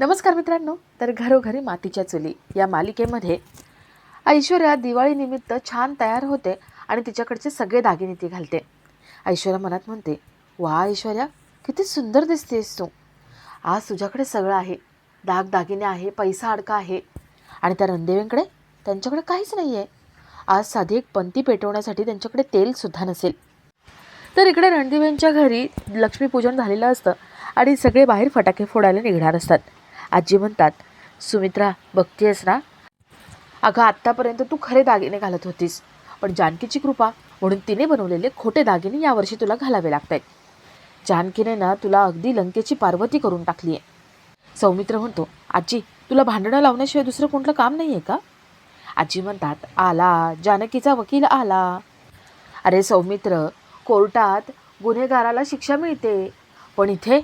नमस्कार मित्रांनो तर घरोघरी मातीच्या चुली या मालिकेमध्ये ऐश्वर्या दिवाळीनिमित्त छान तयार होते आणि तिच्याकडचे सगळे दागिने ती घालते. ऐश्वर्या मनात म्हणते वा ऐश्वर्या किती सुंदर दिसतेस तू. आज तुझ्याकडे सगळं आहे. दाग दागिने आहे पैसा अडका आहे आणि त्या रणदेवींकडे त्यांच्याकडे काहीच नाही आहे आज साधी एक पंती पेटवण्यासाठी त्यांच्याकडे तेलसुद्धा नसेल. तर इकडे रणदिवेंच्या घरी लक्ष्मीपूजन झालेलं असतं आणि सगळे बाहेर फटाके फोडायला निघणार असतात. आजी म्हणतात सुमित्रा बघतीयस ना? अगं आत्तापर्यंत तू खरे दागिने घालत होतीस पण जानकीची कृपा म्हणून तिने बनवलेले खोटे दागिने यावर्षी तुला घालावे लागत आहेत जानकीने ना तुला अगदी लंकेची पार्वती करून टाकली आहे सौमित्र म्हणतो आजी तुला भांडणं लावण्याशिवाय दुसरं कोणतं काम नाही आहे का? आजी म्हणतात आला जानकीचा वकील आला. अरे सौमित्र कोर्टात गुन्हेगाराला शिक्षा मिळते पण इथे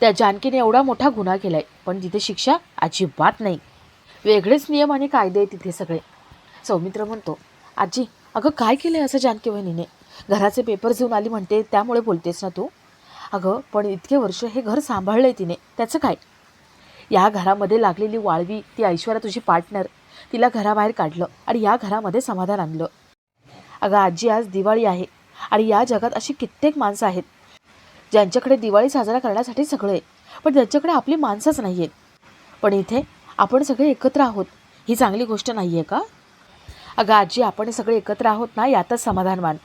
त्या जानकीने एवढा मोठा गुन्हा केलाय पण तिथे शिक्षा अजिबात नाही. वेगळेच नियम आणि कायदे आहे तिथे सगळे. सौमित्र म्हणतो आजी अगं काय केलं आहे असं जानकी वहिनीने? घराचे पेपर घेऊन आली म्हणते त्यामुळे बोलतेस ना तू? अगं पण इतके वर्ष हे घर सांभाळलं आहे तिने त्याचं काय? या घरामध्ये लागलेली वाळवी ती ऐश्वर्या तुझी पार्टनर तिला घराबाहेर काढलं आणि या घरामध्ये समाधान आणलं. अगं आजी आज दिवाळी आहे आणि या जगात अशी कित्येक माणसं आहेत ज्यांच्याकडे दिवाळी साजरा करण्यासाठी सगळं. आहे पण ज्यांच्याकडे आपली माणसंच नाही आहेत पण इथे आपण सगळे एकत्र आहोत. ही चांगली गोष्ट नाही आहे का? अगं आजी आपण सगळे एकत्र आहोत ना यातच समाधान मान.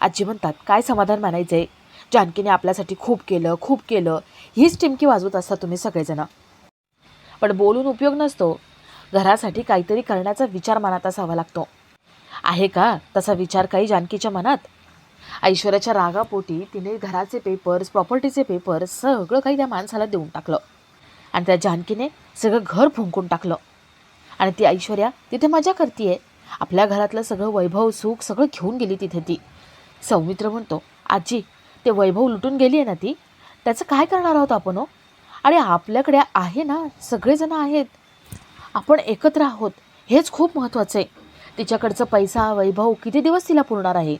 आजी म्हणतात काय समाधान मानायचं? आहे जानकीने आपल्यासाठी खूप केलं खूप केलं. हीच टिमकी वाजवत असता तुम्ही सगळेजणं. पण बोलून उपयोग नसतो. घरासाठी काहीतरी करण्याचा विचार मनात असावा लागतो. आहे का तसा विचार काही जानकीच्या मनात? ऐश्वर्याच्या रागापोटी तिने घराचे पेपर्स प्रॉपर्टीचे पेपर्स सगळं काही त्या माणसाला देऊन टाकलं. आणि त्या जानकीने सगळं घर फुंकून टाकलं. आणि ती ऐश्वर्या तिथे मजा करते आपल्या घरातलं सगळं वैभव सुख सगळं घेऊन गेली तिथे ती. सौमित्र म्हणतो आजी ते वैभव लुटून गेली आहे ना ती? त्याचं काय करणार आहोत आपण हो? आणि आपल्याकडे आहे ना सगळेजण आहेत. आपण एकत्र आहोत हेच खूप महत्त्वाचं आहे. तिच्याकडचं पैसा वैभव किती दिवस तिला पुरणार आहे?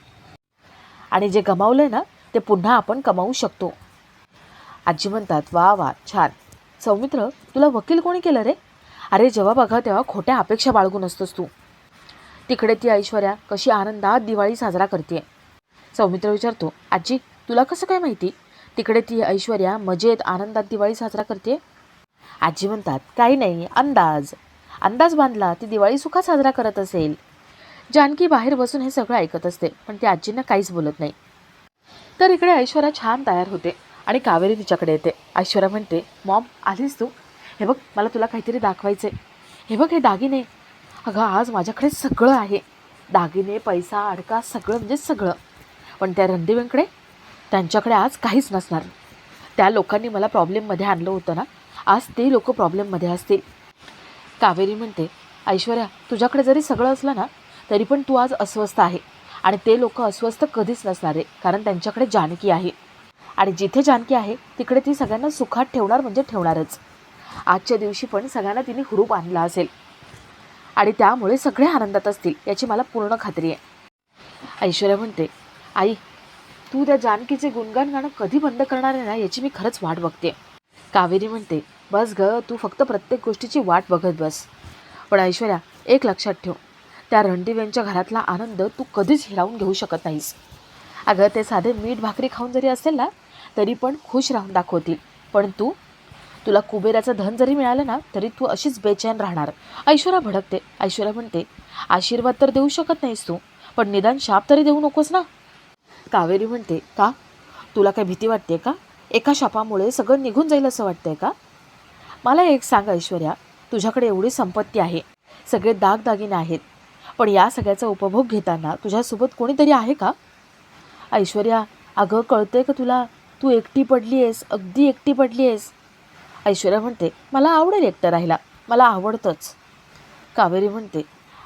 आणि जे गमावलं आहे ना ते पुन्हा आपण कमावू शकतो. आजी म्हणतात वा वा छान. सौमित्र तुला वकील कोणी केलं रे? अरे जेव्हा बघा तेव्हा खोट्या अपेक्षा बाळगून असतोस तू. तिकडे ती ऐश्वर्या कशी आनंदात दिवाळी साजरा करते सौमित्र विचारतो आजी तुला कसं काय माहिती? तिकडे ती ऐश्वर्या मजेत आनंदात दिवाळी साजरा करते आजी म्हणतात काही नाही अंदाज. अंदाज बांधला ती दिवाळी सुखात साजरा करत असेल. जानकी बाहेर बसून हे सगळं ऐकत असते पण ती आजींना काहीच बोलत नाही. तर इकडे ऐश्वर्या छान तयार होते आणि कावेरी तिच्याकडे येते. ऐश्वर्या म्हणते मॉम आलीस तू? हे बघ मला तुला काहीतरी दाखवायचं आहे हे बघ हे दागिने. अगं आज माझ्याकडे सगळं आहे. दागिने पैसा अडका सगळं म्हणजे सगळं. पण त्या रणदेवींकडे त्यांच्याकडे आज काहीच नसणार. त्या लोकांनी मला प्रॉब्लेममध्ये आणलं होतं ना आज ते लोक प्रॉब्लेममध्ये असतील. कावेरी म्हणते ऐश्वर्या तुझ्याकडे जरी सगळं असलं ना तरी पण तू आज अस्वस्थ आहे. आणि ते लोक अस्वस्थ कधीच नसणार आहे कारण त्यांच्याकडे जानकी आहे. आणि जिथे जानकी आहे तिकडे ती सगळ्यांना सुखात ठेवणार म्हणजे ठेवणारच. आजच्या दिवशी पण सगळ्यांना तिने हुरूप आणला असेल. आणि त्यामुळे सगळे आनंदात असतील याची मला पूर्ण खात्री आहे. ऐश्वर्या म्हणते आई तू त्या जानकीचे गुणगान गाणं कधी बंद करणार आहे ना याची मी खरंच वाट बघते. कावेरी म्हणते बस ग तू फक्त प्रत्येक गोष्टीची वाट बघत बस. पण ऐश्वर्या एक लक्षात ठेव त्या रणदिव्यांच्या घरातला आनंद तू कधीच हिरावून घेऊ शकत नाहीस. अगं ते साधे मीठ भाकरी खाऊन जरी असेल ना तरी पण खुश राहून दाखवतील. पण तू? तुला कुबेराचं धन जरी मिळालं ना तरी तू अशीच बेचैन राहणार. ऐश्वर्या भडकते. ऐश्वर्या म्हणते आशीर्वाद तर देऊ शकत नाहीस तू पण निदान शाप तरी देऊ नकोस ना. कावेरी म्हणते का? तुला काय भीती वाटते का? एका शापामुळे सगळं निघून जाईल असं वाटतंय का? मला एक सांग ऐश्वर्या तुझ्याकडे एवढी संपत्ती आहे. सगळे दागदागिने आहेत. पण या सगळ्याचा उपभोग घेताना तुझ्यासोबत कोणीतरी आहे का? ऐश्वर्या अगं कळतंय का तुला? तू एकटी पडली आहेस अगदी एकटी पडली आहेस. ऐश्वर्या म्हणते मला आवडेल एकटं राहायला मला आवडतंच. कावेरी म्हणते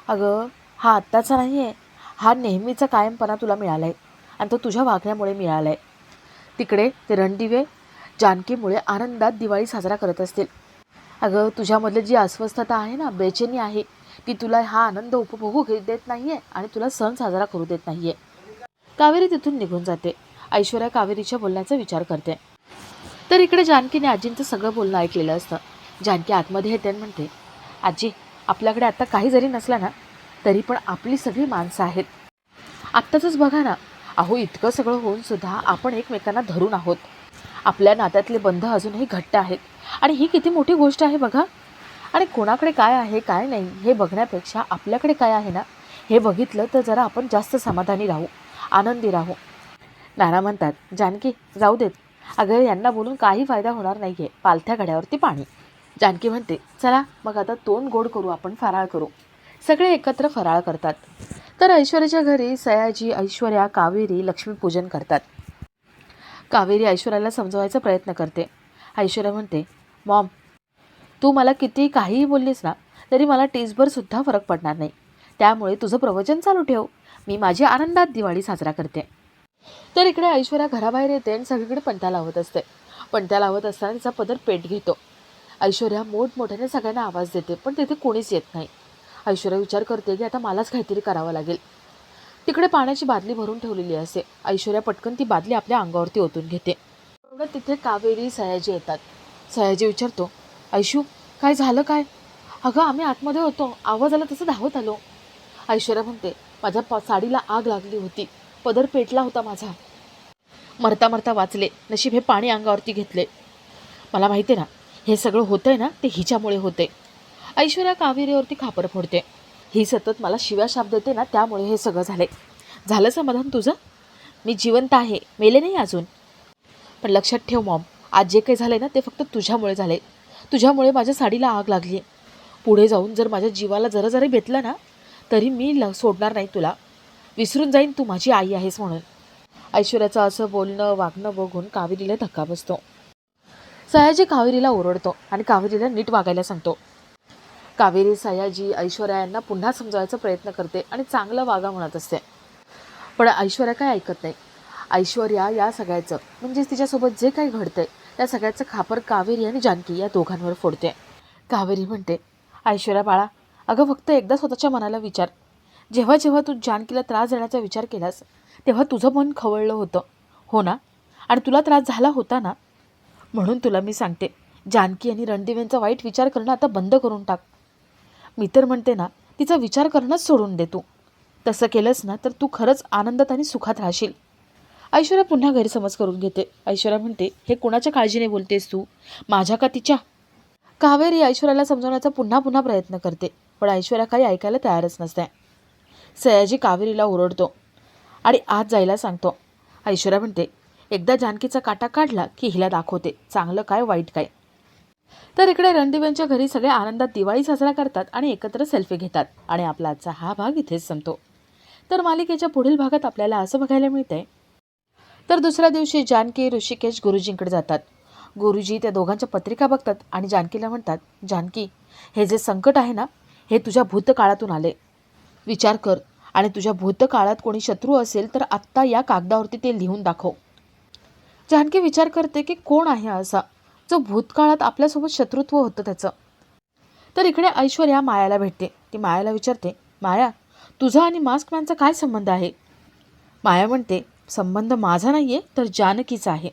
अगं हा आत्ताचा नाही आहे हा नेहमीचा कायमपणा तुला मिळाला आहे आणि तो तुझ्या वागण्यामुळे मिळाला आहे तिकडे ते रणदिवे जानकीमुळे आनंदात दिवाळी साजरा करत असतील. अगं तुझ्यामधले जी अस्वस्थता आहे ना बेचैनी आहे की तुला हा आनंद उपभोगू घेत देत नाही आहे आणि तुला सण साजरा करू देत नाही आहे कावेरी तिथून निघून जाते. ऐश्वर्या कावेरीच्या बोलण्याचा विचार करते. तर इकडे जानकीने आजींचं सगळं बोलणं ऐकलेलं असतं. जानकी आतमध्ये येते आणि म्हणते आजी आपल्याकडे आता काही जरी नसला ना तरी पण आपली सगळी माणसं आहेत. आत्ताचंच बघा ना अहो इतकं सगळं होऊन सुद्धा आपण एकमेकांना धरून आहोत. आपल्या नात्यातले बंध अजूनही घट्ट आहेत. आणि ही किती मोठी गोष्ट आहे बघा. आणि कोणाकडे काय आहे काय नाही हे बघण्यापेक्षा आपल्याकडे काय आहे ना हे बघितलं तर जरा आपण जास्त समाधानी राहू आनंदी राहू. नाना म्हणतात जानकी जाऊ देत. अगं यांना बोलून काही फायदा होणार नाही आहे पालथ्या घड्यावरती पाणी. जानकी म्हणते चला मग आता तोंड गोड करू आपण फराळ करू. सगळे एकत्र फराळ करतात. तर ऐश्वर्याच्या घरी सयाजी ऐश्वर्या कावेरी लक्ष्मीपूजन करतात. कावेरी ऐश्वर्याला समजवायचा प्रयत्न करते. ऐश्वर्या म्हणते मॉम तू मला किती काहीही बोललीस ना तरी मला टीसभरसुद्धा फरक पडणार नाही. त्यामुळे तुझं प्रवचन चालू ठेव. मी माझी आनंदात दिवाळी साजरा करते. तर इकडे ऐश्वर्या घराबाहेर येते आणि सगळीकडे पणत्या लावत असते. पणत्या लावत असताना तिचा पदर पेट घेतो. ऐश्वर्या मोठमोठ्याने सगळ्यांना आवाज देते पण तिथे कोणीच येत नाही. ऐश्वर्या विचार करते की आता मलाच काहीतरी करावं लागेल. तिकडे पाण्याची बादली भरून ठेवलेली असते. ऐश्वर्या पटकन ती बादली आपल्या अंगावरती ओतून घेते. तिथे कावेरी सयाजी येतात. सयाजी विचारतो ऐशू काय झालं काय? अगं आम्ही आतमध्ये होतो. आवाज आला तसं धावत आलो. ऐश्वर्या म्हणते माझ्या प साडीला आग लागली होती. पदर पेटला होता माझा. मरता मरता वाचले. नशीब हे पाणी अंगावरती घेतले. मला माहिती आहे ना हे सगळं होतंय ना ते हिच्यामुळे होते. ऐश्वर्या कावेरीवरती खापर फोडते. ही सतत मला शिव्या शाप देते ना त्यामुळे हे सगळं झाले झालं समाधान तुझं? मी जिवंत आहे. मेले नाही अजून. पण लक्षात ठेव मॉम. आज जे काही झालं ना ते फक्त तुझ्यामुळे झाले तुझ्यामुळे माझ्या साडीला आग लागली पुढे जाऊन जर माझ्या जीवाला जरा जरी भेटलं ना तरी मी ल सोडणार नाही तुला. विसरून जाईन तू माझी आई आहेस म्हणून. ऐश्वर्याचं असं बोलणं वागणं बघून कावेरीला धक्का बसतो. सयाजी कावेरीला ओरडतो आणि कावेरीला नीट वागायला सांगतो. कावेरी सयाजी ऐश्वर्या यांना पुन्हा समजावायचा प्रयत्न करते आणि चांगलं वागा म्हणत असते. पण ऐश्वर्या काय ऐकत नाही? ऐश्वर्या या सगळ्याचं म्हणजेच तिच्यासोबत जे काही घडतंय त्या सगळ्याचं खापर कावेरी आणि जानकी या दोघांवर फोडते. कावेरी म्हणते ऐश्वर्या बाळा अगं फक्त एकदा स्वतःच्या मनाला विचार. जेव्हा जेव्हा तू जानकीला त्रास देण्याचा विचार केलास तेव्हा तुझं मन खवळलं होतं. हो ना? आणि तुला त्रास झाला होता ना? म्हणून तुला मी सांगते जानकी आणि रणदिवेंचा वाईट विचार करणं आता बंद करून टाक. मी तर म्हणते ना तिचा विचार करणंच सोडून दे तू. तसं केलंस ना तर तू खरंच आनंदात आणि सुखात राहशील. ऐश्वर्या पुन्हा गैरसमज करून घेते. ऐश्वर्या म्हणते हे कोणाच्या काळजीने बोलतेस तू? माझ्या का तिच्या? कावेरी ऐश्वर्याला समजवण्याचा पुन्हा पुन्हा प्रयत्न करते पण ऐश्वर्या काही ऐकायला तयारच नसते. सयाजी कावेरीला ओरडतो आणि आत जायला सांगतो. ऐश्वर्या म्हणते एकदा जानकीचा काटा काढला की हिला दाखवते. चांगलं काय वाईट काय? तर इकडे रणदिव्यांच्या घरी सगळे आनंदात दिवाळी साजरा करतात आणि एकत्र सेल्फी घेतात आणि आपला आजचा हा भाग इथेच संपतो. तर मालिकेच्या पुढील भागात आपल्याला असं बघायला मिळतंय तर दुसऱ्या दिवशी जानकी ऋषिकेश गुरुजींकडे जातात. गुरुजी त्या दोघांच्या पत्रिका बघतात आणि जानकीला म्हणतात जानकी हे जे संकट आहे ना हे तुझ्या भूतकाळातून आले. विचार कर आणि तुझ्या भूतकाळात कोणी शत्रू असेल तर आत्ता या कागदावरती ते लिहून दाखव. जानकी विचार करते की कोण आहे असा? जो भूतकाळात आपल्यासोबत शत्रुत्व होतं त्याचं. तर इकडे ऐश्वर्या मायाला भेटते. ती मायाला विचारते माया तुझा आणि मास्क मॅनचा काय संबंध आहे? माया म्हणते संबंध माझा नाही आहे तर जानकीचा आहे.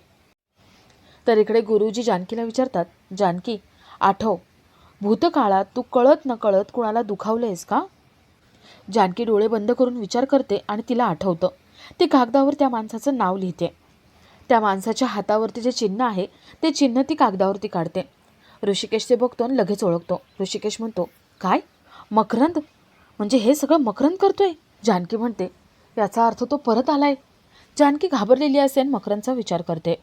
तर इकडे गुरुजी जानकीला विचारतात जानकी आठव भूतकाळात तू कळत न कळत कुणाला दुखावलेस का? जानकी डोळे बंद करून विचार करते आणि तिला आठवतं. ती कागदावर त्या माणसाचं नाव लिहिते. त्या माणसाच्या हातावरती जे चिन्ह आहे ते चिन्ह ती कागदावरती काढते. ऋषिकेश ते बघतो आणि लगेच ओळखतो. ऋषिकेश म्हणतो काय? मकरंद? म्हणजे हे सगळं मकरंद करतोय? जानकी म्हणते याचा अर्थ तो परत आलाय. जानकी घाबरलेली असेन मकरांचा विचार करते.